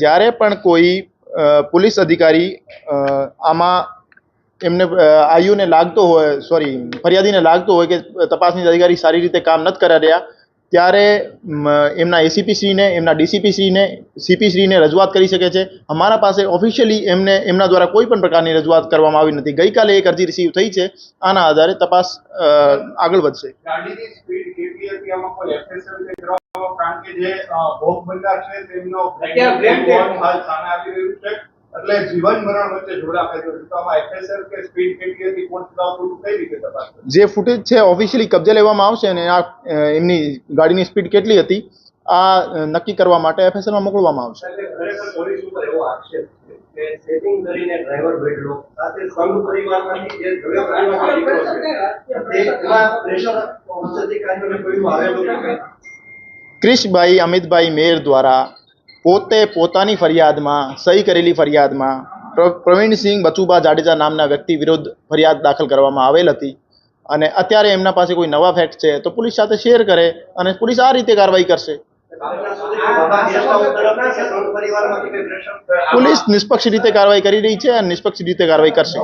જ્યારે પણ કોઈ પોલીસ અધિકારી આમાં એમને આયુને લાગતો હોય, સોરી, ફરિયાદીને લાગતો હોય કે તપાસની અધિકારી સારી રીતે કામ નથી કરી રહ્યા, ત્યારે એમના એસીપી શ્રીને એમના ડીસીપી શ્રીને સીપી શ્રીને રજૂઆત કરી શકે છે. અમારા પાસે ઓફિશિયલી એમને, એમના દ્વારા કોઈ પણ પ્રકારની રજૂઆત કરવામાં આવી નથી. ગઈકાલે એક અરજી રિસીવ થઈ છે. આના આધારે તપાસ આગળ વધશે. આમાં કોઈ એફએસએલ કે કરવામાં કારણ કે જે ભોગ બનનાર છે તેમનો અત્યારે હાલ સામે આવી રહ્યું છે. એટલે જીવન મરણ વચ્ચે જોડા છે. તો આમાં એફએસએલ કે સ્પીડ કેટલી હતી કોણ ચલાવતું કઈ રીતે તપાસ જે ફૂટેજ છે ઓફિશિયલી કબજે લેવામાં આવશે અને આ એમની ગાડીની સ્પીડ કેટલી હતી આ નક્કી કરવા માટે એફએસએલમાં મોકલવામાં આવશે. ખરેખર પોલીસ ઉપર એવો આક્ષેપ કે સેટિંગ કરીને ડ્રાઈવર બેઠલો સાથે સંઘ પરિવારમાંથી જે દીકરો છે તે પ્રેશર ક્રિશભાઈ અમિતભાઈ મેર દ્વારા પોતે પોતાની ફરિયાદમાં સહી કરેલી ફરિયાદમાં પ્ર- પ્રવીણસિંહ બચુબા જાડેજા નામના વ્યક્તિ વિરુદ્ધ ફરિયાદ દાખલ કરવામાં આવેલ હતી. અને અત્યારે એમના પાસે કોઈ નવા ફેક્ટ છે તો પોલીસ સાથે શેર કરે અને પોલીસ આ રીતે કાર્યવાહી કરશે. પોલીસ નિષ્પક્ષ રીતે કાર્યવાહી કરી રહી છે અને નિષ્પક્ષ રીતે કાર્યવાહી કરશે.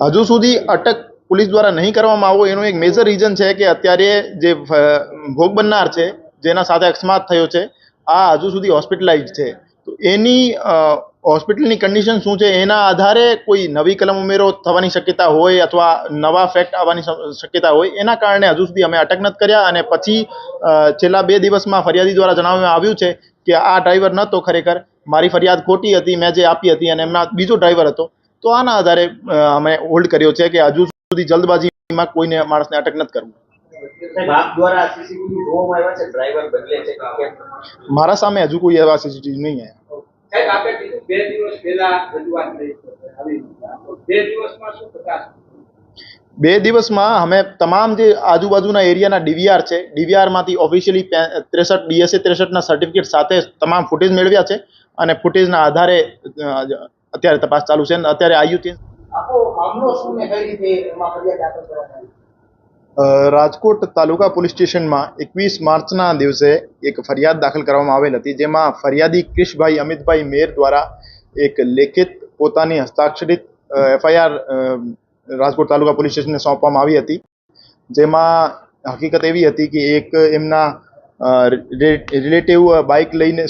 હજુ સુધી અટક પોલીસ દ્વારા નહીં કરવામાં આવો, એનું એક મેજર રીઝન છે કે અત્યારે જે ભોગ બનનાર છે, જેના સાથે અકસ્માત થયો છે, આ હજુ સુધી હોસ્પિટલાઇઝ છે. તો એની હોસ્પિટલની કન્ડિશન શું છે, એના આધારે કોઈ નવી કલમ ઉમેરો થવાની શક્યતા હોય અથવા નવા ફેક્ટ આવવાની શક્યતા હોય, એના કારણે હજુ સુધી અમે અટક નથી કર્યા અને પછી છેલ્લા બે દિવસમાં ફરિયાદી દ્વારા જણાવવામાં આવ્યું છે કે આ ડ્રાઈવર નહોતો ખરેખર. મારી ફરિયાદ ખોટી હતી મેં જે આપી હતી અને એમના બીજો ડ્રાઈવર હતો તો આના આધારે અમે હોલ્ડ કર્યો છે કે હજુ સુધી જલ્દબાજીમાં કોઈને માણસને અટક નથી કરવું. મારા સામે હજુ કોઈ એવા સીસીટીવી નહીં આવ્યા. બે દિવસ પહેલા રજૂઆત થઈ બે દિવસમાં શું તપાસ બે દિવસમાં અમે તમામ જે આજુબાજુના એરિયાના ડીવીઆર છે ડીવીઆરમાંથી ઓફિશિયલી ત્રેસઠ ડીએસએ ત્રેસઠના સર્ટિફિકેટ સાથે તમામ ફૂટેજ મેળવ્યા છે અને ફૂટેજના આધારે અત્યારે તપાસ ચાલુ છે અને અત્યારે આયુ ચેન્જ રાજકોટ તાલુકા પોલીસ સ્ટેશનમાં એકવીસ માર્ચના દિવસે એક ફરિયાદ દાખલ કરવામાં આવેલ હતી જેમાં ફરિયાદી ક્રિશભાઈ અમિતભાઈ મેર દ્વારા એક લેખિત પોતાની હસ્તાક્ષરિત એફઆઈઆર રાજકોટ તાલુકા પોલીસ સ્ટેશનને સોંપવામાં આવી હતી. જેમાં હકીકત એવી હતી કે એક એમના રિલેટિવ બાઇક લઈને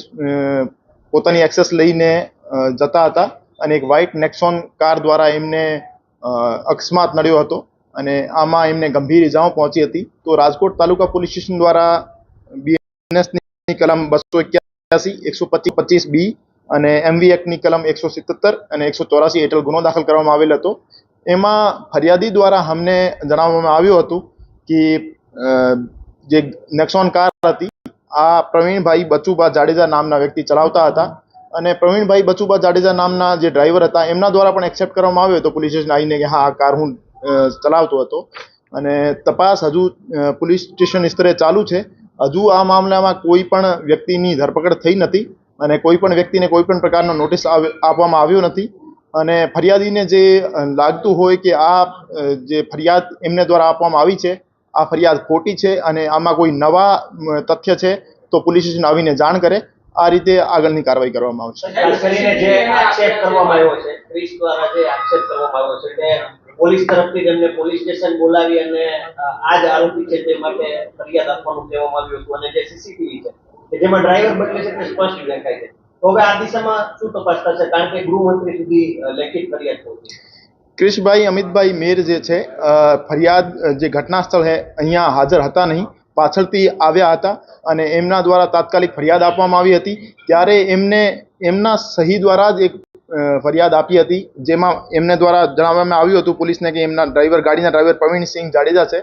પોતાની એક્સેસ લઈને જતા હતા અને એક વ્હાઇટ નેક્સોન કાર દ્વારા એમને અકસ્માત નડ્યો હતો અને આમાં એમને ગંભીર ઇજાઓ પહોંચી હતી. તો રાજકોટ તાલુકા પોલીસ સ્ટેશન દ્વારા બીએનએસની કલમ બસો એક્યાસી, એકસો પચીસ પચીસ બી અને એમવી એક્ટની કલમ એકસો સિત્તેર અને એકસો ચોરાસી હેઠળ ગુનો દાખલ કરવામાં આવેલ હતો. એમાં ફરિયાદી દ્વારા અમને જણાવવામાં આવ્યું હતું કે જે નેક્સોન કાર હતી, આ પ્રવીણભાઈ બચુભા જાડેજા નામના વ્યક્તિ ચલાવતા હતા અને પ્રવીણભાઈ બચુભા જાડેજા નામના જે ડ્રાઈવર હતા, એમના દ્વારા પણ એક્સેપ્ટ કરવામાં આવ્યો હતો પોલીસ સ્ટેશન આવીને કે, હા, આ કાર હું ચલાવતો હતો. અને તપાસ હજુ પોલીસ સ્ટેશન સ્તરે ચાલુ છે. હજુ આ મામલામાં કોઈ પણ વ્યક્તિની ધરપકડ થઈ નથી અને કોઈ પણ વ્યક્તિને કોઈ પણ પ્રકારનો નોટિસ આપવામાં આવ્યો નથી. અને ફરિયાદીને જે લાગતું હોય કે આ જે ફરિયાદ એમને દ્વારા આપવામાં આવી છે, આ ફરિયાદ ખોટી છે અને આમાં કોઈ નવા તથ્ય છે, તો પોલીસ સ્ટેશન આવીને જાણ કરે. આ રીતે આગળની કાર્યવાહી કરવામાં આવશે. જેમાં ડ્રાઈવર બદલે છે તે સ્પષ્ટ દેખાય છે. તો હવે આ દિશામાં શું તપાસ થશે? કારણ કે ગૃહમંત્રી સુધી લેખિત ફરિયાદ પહોંચી ક્રિશભાઈ, અમિતભાઈ મેર જે છે ફરિયાદ જે ઘટના સ્થળ છે અહીંયા હાજર હતા નહીં. પાછળથી આવ્યા હતા અને એમના દ્વારા તાત્કાલિક ફરિયાદ આપવામાં આવી હતી. ત્યારે એમને, એમના સહી દ્વારા જ એક ફરિયાદ આપી હતી, જેમાં એમને દ્વારા જણાવવામાં આવ્યું હતું પોલીસને કે એમના ડ્રાઈવર, ગાડીના ડ્રાઈવર પ્રવીણસિંહ જાડેજા છે.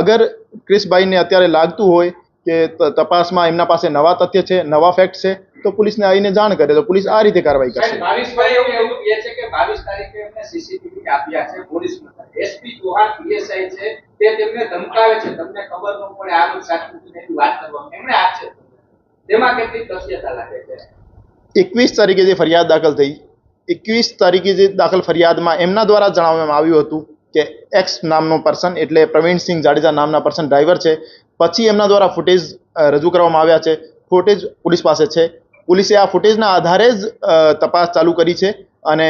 અગર ક્રિશભાઈને અત્યારે લાગતું હોય કે તપાસમાં એમના પાસે નવા તથ્ય છે, નવા ફેક્ટ છે તો પોલીસને આવીને જાણ કરે તો પોલીસ આ રીતે કાર્યવાહી કરશે. ભાવેશભાઈ એવું એવું કહે છે કે બાવીસ તારીખે એમને સીસીટીવી આપ્યા છે પોલીસ એસપી ચૌહાણ પીએસઆઈ છે તે તેમને ધમકાવે છે. તમને ખબર ન પડે આ બધું સાચું વાત કરવામાં. એમણે આક્ષેપ તેમાં કેટલી તથ્યતા લાગે છે? એકવીસ તારીખે જે ફરિયાદ દાખલ થઈ એકવીસ તારીખે જે દાખલ ફરિયાદમાં એમના દ્વારા જણાવવામાં આવ્યું હતું કે એક્સ નામનો પર્સન એટલે પ્રવીણસિંહ જાડેજા નામના પર્સન ડ્રાઈવર છે. પછી એમના દ્વારા ફૂટેજ રજૂ કરવામાં આવ્યા છે. ફૂટેજ પોલીસ પાસે છે. પોલીસે આ ફૂટેજના આધારે જ તપાસ ચાલુ કરી છે અને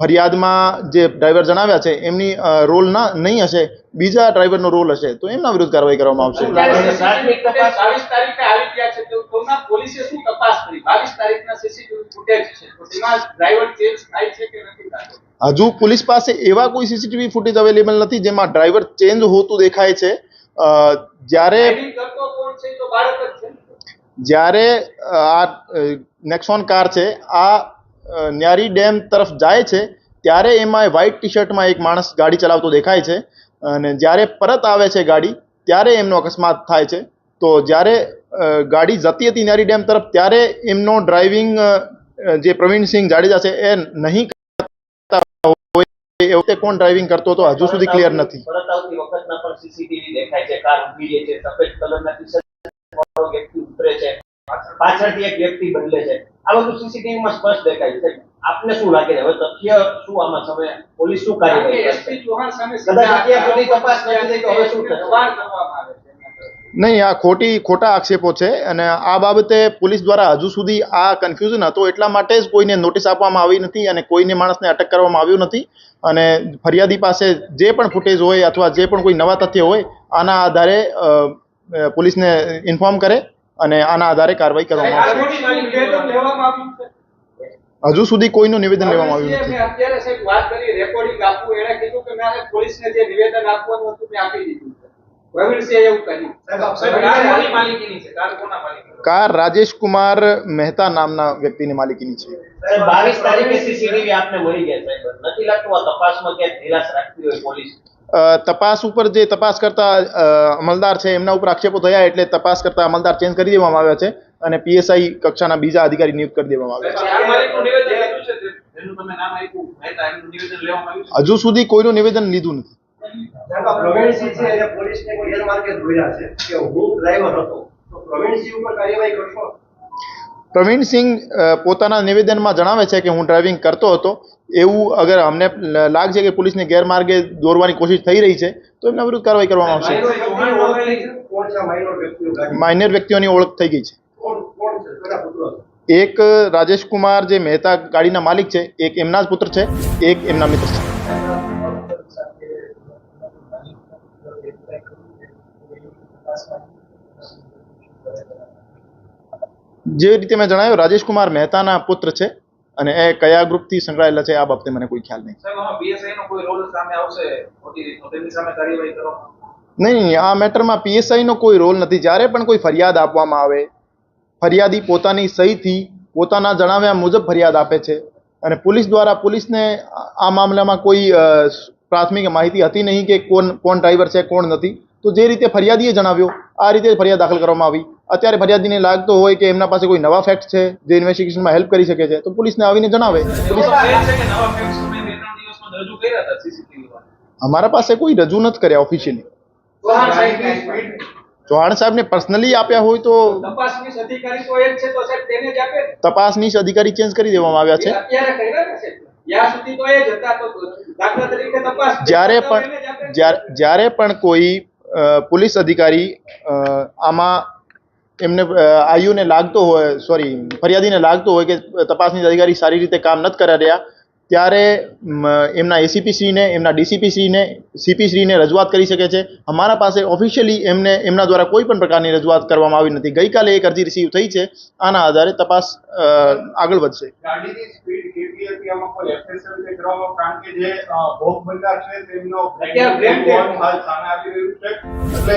ફરિયાદમાં જે ડ્રાઈવર જણાવ્યા છે એમની રોલ ના નહીં હશે બીજા ડ્રાઈવરનો રોલ હશે તો એમના વિરુદ્ધ કાર્યવાહી કરવામાં આવશે. લાગે છે પ્રાથમિક તપાસ- બાવીસ તારીખે આવી ગયા છે તો સોમનાથ પોલીસે શું તપાસ કરી? બાવીસ તારીખના સીસીટીવી ફૂટેજ છે તો તેમાં ડ્રાઈવર ચેન્જ થાય છે કે નથી થતો હજુ પોલીસ પાસે એવા કોઈ સીસીટીવી ફૂટેજ અવેલેબલ નથી જેમાં ડ્રાઈવર ચેન્જ હોતું દેખાય છે. જ્યારે જ્યારે આ નેક્સોન કાર છે, આ ન્યારી ડેમ તરફ જાય છે, ત્યારે એમાં વ્હાઇટ ટી શર્ટમાં એક માણસ ગાડી ચલાવતો દેખાય છે અને જ્યારે પરત આવે છે ગાડી, ત્યારે એમનો અકસ્માત થાય છે. તો જ્યારે ગાડી જતી હતી ન્યારી ડેમ તરફ, ત્યારે એમનો ડ્રાઇવિંગ જે પ્રવીણસિંહ જાડેજા છે, એ નહીં એ વખતે કોણ ડ્રાઇવિંગ કરતો હતો? હજુ સુધી ક્લિયર નથી. પરત આવતી વખતના પણ સીસીટીવી દેખાય છે, કાર ઊભી છે, સફેદ કલરના ટી શર્ટ વાળો વ્યક્તિ ઉતરે છે. પાછળથી એક વ્યક્તિ બદલે છે. આ બધું સીસીટીવીમાં સ્પષ્ટ દેખાય છે. આપને શું લાગે છે? હવે તથ્ય શું આમાં સમય પોલીસ શું કાર્યવાહી કરશે? સામે કદાચ અત્યાર સુધી તપાસ નથી થઈ તો હવે શું થશે? દબાણ કરવામાં આવે છે નહીં આ ખોટી ખોટા આક્ષેપો છે અને આ બાબતે પોલીસ દ્વારા હજુ સુધી આ કન્ફ્યુઝન હતો એટલા માટે જ કોઈને નોટિસ આપવામાં આવી નથી અને કોઈને માણસને અટક કરવામાં આવ્યું નથી. અને ફરિયાદી પાસે જે પણ ફૂટેજ હોય અથવા જે પણ કોઈ નવા તથ્ય હોય આના આધારે પોલીસને ઇન્ફોર્મ કરે અને આના આધારે કાર્યવાહી કરવામાં આવશે. હજુ સુધી કોઈનું નિવેદન લેવામાં આવ્યું નથી. અત્યારે સાહેબ વાત કરી રેકોર્ડિંગ આપવું એણે કીધું કે મારે પોલીસને જે નિવેદન આપવાનું હતું મેં આપી દીધું છે. પ્રવીણસિંહે એવું કહ્યું. સાહેબ, કાર કોની માલિકીની છે કાર કોના માલિકીની? કાર રાજેશ કુમાર મહેતા નામના વ્યક્તિની માલિકીની છે. બાવીસ તારીખે સીસીટીવી આપને મળી ગયા સાહેબ. નથી લાગતું આ તપાસમાં ક્યાંક નિરાશ રાખતી હોય પોલીસ. તપાસ ઉપર જે તપાસ કરતા અમલદાર છે એમના ઉપર આક્ષેપો થયા એટલે તપાસ કરતા અમલદાર ચેન્જ કરી દેવામાં આવ્યા છે અને પીએસઆઈ કક્ષાના બીજા અધિકારી નિયુક્ત કરી દેવામાં આવ્યા છે. હજુ સુધી કોઈનું નિવેદન લીધું નથી. પ્રવીણસિંહ છે એને પોલીસને ગેરમાર્ગે દોર્યા છે કે હું ડ્રાઈવર હતો. તો પ્રવીણસિંહ ઉપર કાર્યવાહી કરશો? પ્રવીણસિંહ પોતાના નિવેદનમાં જણાવે છે કે હું ડ્રાઇવિંગ કરતો હતો. એવું અગર અમને લાગશે કે પોલીસને ગેરમાર્ગે દોરવાની કોશિશ થઈ રહી છે તો એમના વિરુદ્ધ કાર્યવાહી કરવામાં આવશે. માઇનોર વ્યક્તિઓની ઓળખ થઈ ગઈ છે. કોણ કોણ છે? કોના પુત્ર હતો? એક રાજેશ કુમાર જે મહેતા ગાડીના માલિક છે એક એમના જ પુત્ર છે એક એમના મિત્ર છે. જે રીતે મેં જણાવ્યું રાજેશકુમાર મહેતાના પુત્ર છે અને એ કયા ગ્રુપથી સંકળાયેલા છે આ બાબતે મને કોઈ ખ્યાલ નહીં. નહીં આ મેટરમાં પીએસઆઈનો કોઈ રોલ નથી. જ્યારે પણ કોઈ ફરિયાદ આપવામાં આવે ફરિયાદી પોતાની સહીથી પોતાના જણાવ્યા મુજબ ફરિયાદ આપે છે. અને પોલીસ દ્વારા પોલીસને આ- આ મામલામાં કોઈ પ્રાથમિક માહિતી હતી નહીં કે કોણ કોણ ડ્રાઈવર છે કોણ નથી. તો જે રીતે ફરિયાદીએ જણાવ્યો આ રીતે ફરિયાદ દાખલ કરવામાં આવી. અત્યારે ફરિયાદીને લાગતો હોય કે એમના પાસે કોઈ નવા ફેક્ટ છે જે ઇન્વેસ્ટિગેશનમાં હેલ્પ કરી શકે છે, તો પોલીસને આવીને જણાવે. અમારા પાસે કોઈ રજૂ નથી કર્યા ઓફિશિયલી ચૌહાણ સાહેબને પર્સનલી આપ્યા હોય તો તપાસનીશ અધિકારી ચેન્જ કરી દેવામાં આવ્યા છે. જ્યારે પણ. જ્યારે પણ કોઈ પોલીસ અધિકારી આમાં એમને આયુને લાગતો હોય, સોરી, ફરિયાદીને લાગતો હોય કે તપાસની અધિકારી સારી રીતે કામ નથી કરી રહ્યા ત્યારે એમના એસીપી શ્રીને એમના ડીસીપી શ્રીને સીપી શ્રીને રજૂઆત કરી શકે છે. અમારા પાસે ઓફિશિયલી એમને એમના દ્વારા કોઈ પણ પ્રકારની રજૂઆત કરવામાં આવી નથી. ગઈકાલે એક અરજી રિસીવ થઈ છે. આના આધારે તપાસ આગળ વધશે. ગાડીની સ્પીડ કેટલી હતી? આમાં કોઈ FSL કે કરવામાં કારણ કે જે અ, ભોગ બનનાર છે તેમનો અત્યારે બ્રેક હાલ સામે આવી રહ્યું છે. એટલે